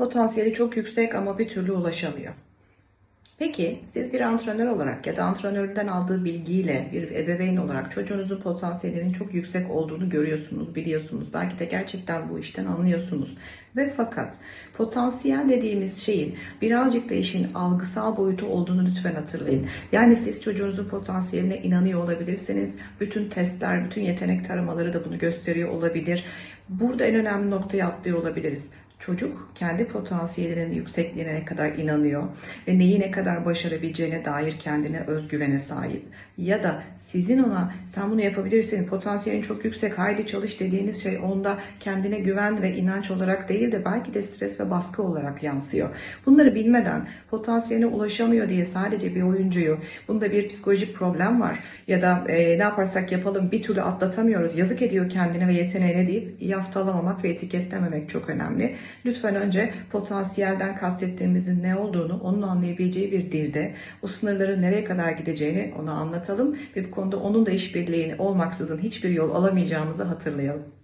Potansiyeli çok yüksek ama bir türlü ulaşamıyor. Peki siz bir antrenör olarak ya da antrenörden aldığı bilgiyle bir ebeveyn olarak çocuğunuzun potansiyelinin çok yüksek olduğunu görüyorsunuz, biliyorsunuz. Belki de gerçekten bu işten anlıyorsunuz. Ve fakat potansiyel dediğimiz şeyin birazcık da işin algısal boyutu olduğunu lütfen hatırlayın. Yani siz çocuğunuzun potansiyeline inanıyor olabilirsiniz. Bütün testler, bütün yetenek taramaları da bunu gösteriyor olabilir. Burada en önemli noktayı atlıyor olabiliriz. Çocuk kendi potansiyelinin yüksekliğine ne kadar inanıyor ve neyi ne kadar başarabileceğine dair kendine özgüvene sahip. Ya da sizin ona sen bunu yapabilirsin, potansiyelin çok yüksek, haydi çalış dediğiniz şey onda kendine güven ve inanç olarak değil de belki de stres ve baskı olarak yansıyor. Bunları bilmeden potansiyeline ulaşamıyor diye sadece bir oyuncuyu, bunda bir psikolojik problem var ya da e, ne yaparsak yapalım bir türlü atlatamıyoruz, yazık ediyor kendine ve yeteneğine deyip yaftalamamak ve etiketlememek çok önemli. Lütfen önce potansiyelden kastettiğimizin ne olduğunu, onun anlayabileceği bir dilde, o sınırların nereye kadar gideceğini ona anlatalım ve bu konuda onun da işbirliğini olmaksızın hiçbir yol alamayacağımızı hatırlayalım.